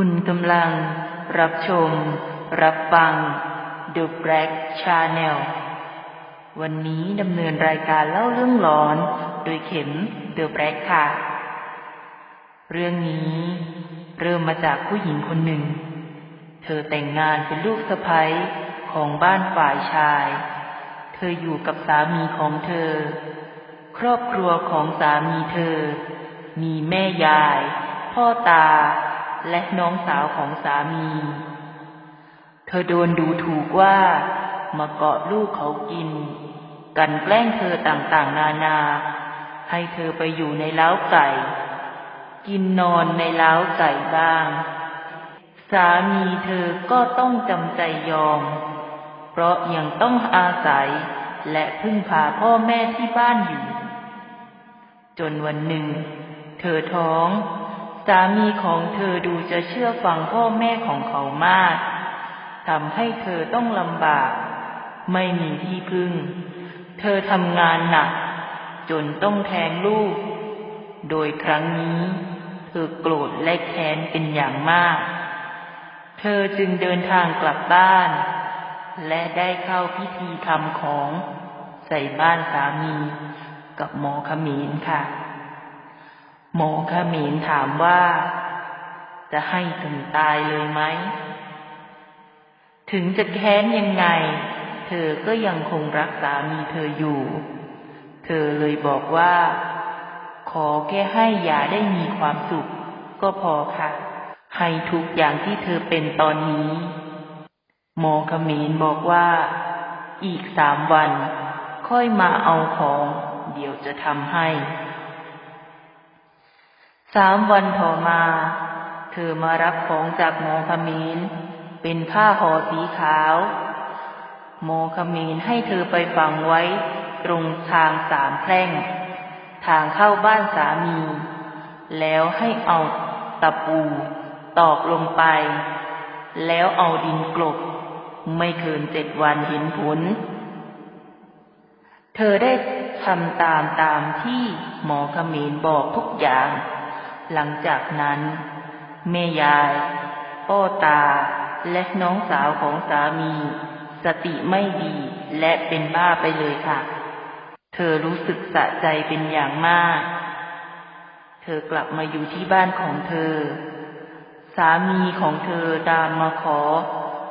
คุณกำลัง รับชม รับฟัง The Black Channel วันนี้ดำเนินรายการเล่าเรื่องหลอน โดยเข็ม The Black ค่ะ เรื่องนี้เริ่มมาจากผู้หญิงคนหนึ่ง เธอแต่งงานเป็นลูกสะใภ้ของบ้านฝ่ายชาย เธออยู่กับสามีของเธอ ครอบครัวของสามีเธอ มีแม่ยาย พ่อตา และน้องสาวของสามี เธอโดนดูถูกว่ามาเกาะลูกเขากิน กันแกล้งเธอต่างๆ นานา ให้เธอไปอยู่ในเล้าไก่ กินนอนในเล้าไก่บ้าง สามีเธอก็ต้องจำใจยอม เพราะยังต้องอาศัยและพึ่งพาพ่อแม่ที่บ้านอยู่ จนวันหนึ่ง เธอท้อง สามีของเธอดูจะเชื่อฟังพ่อแม่ของเขามากทำให้เธอต้องลำบาก ไม่มีที่พึ่ง เธอทำงานหนัก จนต้องแทงลูก โดยครั้งนี้ เธอโกรธและแค้นเป็นอย่างมาก เธอจึงเดินทางกลับบ้าน และได้เข้าพิธีทำของใส่บ้านสามีกับหมอขมิ้นค่ะ หมอขมินถามว่า จะให้ถึงตายเลยไหม ถึงจะแค้นยังไง เธอก็ยังคงรักสามีเธออยู่ เธอเลยบอกว่า ขอแค่ให้อย่าได้มีความสุข ก็พอค่ะ ให้ทุกอย่างที่เธอเป็นตอนนี้ หมอขมินบอกว่า อีกสามวัน ค่อยมาเอาของ เดี๋ยวจะทำให้ สามวันต่อมา เธอมารับของจากหมอขมิ้นเป็นผ้าห่อสีขาวหมอขมิ้นให้เธอไปฝังไว้ ตรงทางสามแพร่ง ทางเข้าบ้านสามี แล้วให้เอาตะปู ตอกลงไป แล้วเอาดินกลบ ไม่เกินเจ็ดวันเห็นผล เธอได้ทำตามตามที่หมอขมิ้นบอกทุกอย่าง หลังจากนั้นแม่ยายพ่อตา และน้องสาวของสามี สติไม่ดีและเป็นบ้าไปเลยค่ะ เธอรู้สึกสะใจเป็นอย่างมาก เธอกลับมาอยู่ที่บ้านของเธอ สามีของเธอตามมาขอ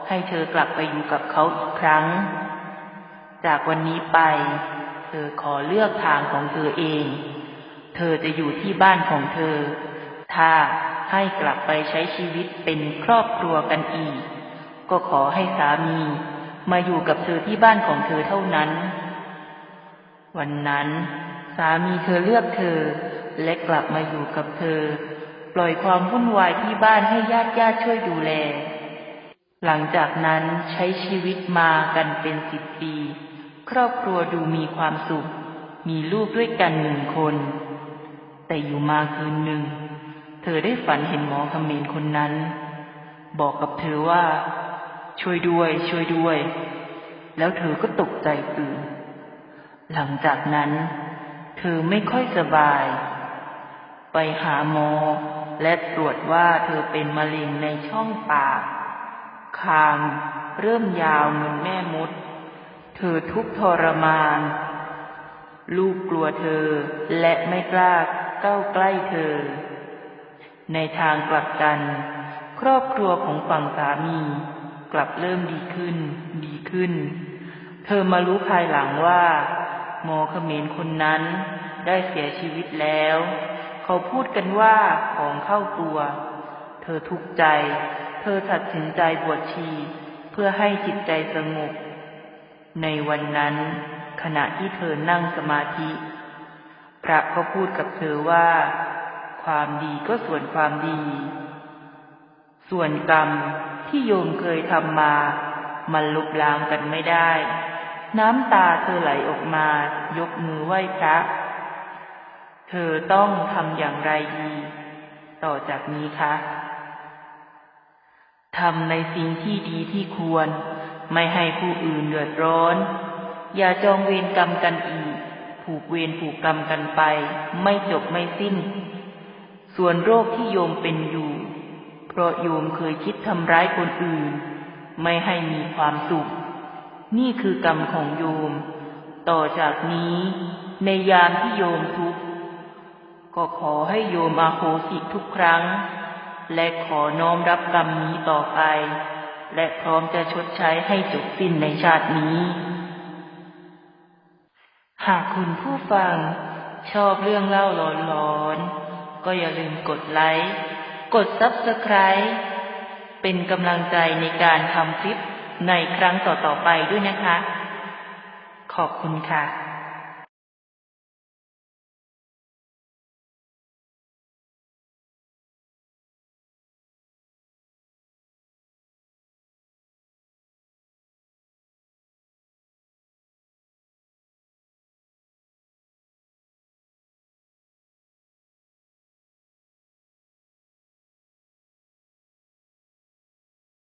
ให้เธอกลับไปอยู่กับเขาอีกครั้ง จากวันนี้ไป เธอขอเลือกทางของเธอเอง เธอจะอยู่ที่บ้านของเธอ ถ้าให้กลับไปใช้ชีวิตเป็นครอบครัวกันอีก ก็ขอให้สามีมาอยู่กับเธอที่บ้านของเธอเท่านั้น วันนั้นสามีเธอเลือกเธอ และกลับมาอยู่กับเธอ ปล่อยความวุ่นวายที่บ้านให้ญาติญาติช่วยดูแล หลังจากนั้นใช้ชีวิตมากันเป็นสิบปี ครอบครัวดูมีความสุข มีลูกด้วยกันหนึ่งคน แต่อยู่มาคืนหนึ่ง ธอได้ฝันเห็นหมอเขมรคนนั้น บอกกับเธอว่า ช่วยด้วย ช่วยด้วย แล้วเธอก็ตกใจตื่น หลังจากนั้น เธอไม่ค่อยสบาย ไปหาหมอ และตรวจว่าเธอเป็นมะเร็งในช่องปาก คาง เริ่มยาวเหมือนแม่มด เธอทุกทรมาน ลูกกลัวเธอและไม่กล้าก้าวใกล้เธอ ในทางกลับกัน ครอบครัวของฝั่งสามี กลับเริ่มดีขึ้น ดีขึ้น เธอมารู้ภายหลังว่า หมอเขมรคนนั้นได้เสียชีวิตแล้ว เขาพูดกันว่าของเข้าตัว เธอทุกข์ใจ เธอตัดสินใจบวชชี เพื่อให้จิตใจสงบ ในวันนั้น ขณะที่เธอนั่งสมาธิ พระก็พูดกับเธอว่า ความดีก็ส่วนความดี ส่วนกรรมที่โยมเคยทำมา มันลบล้างกันไม่ได้ น้ำตาเธอไหลออกมายกมือไหว้พระ เธอต้องทำอย่างไรดี ต่อจากนี้คะทำในสิ่งที่ดีที่ควร ไม่ให้ผู้อื่นเดือดร้อน อย่าจองเวรกรรมกันอีก ผูกเวรผูกกรรมกันไป ไม่จบไม่สิ้น ส่วนโรคที่โยมเป็นอยู่เผราะโยมเคยคิดทำร้ายคนอื่น ไม่ให้มีความสุข นี่คือกรรมของโยม ต่อจากนี้ ในยามที่โยมทุกข์ก็ขอให้โยมอาโหสิทุกครั้ง และขอน้อมรับกรรมนี้ต่อไป และพร้อมจะชดใช้ให้จบสิ้นในชาตินี้ หากคุณผู้ฟังชอบเรื่องเล่าหลอนๆ ก็อย่าลืมกดไลค์ กด s u b สไครป์เป็นกำลังใจในการทำคลิปในครั้งต่อๆไปด้วยนะคะ ขอบคุณค่ะ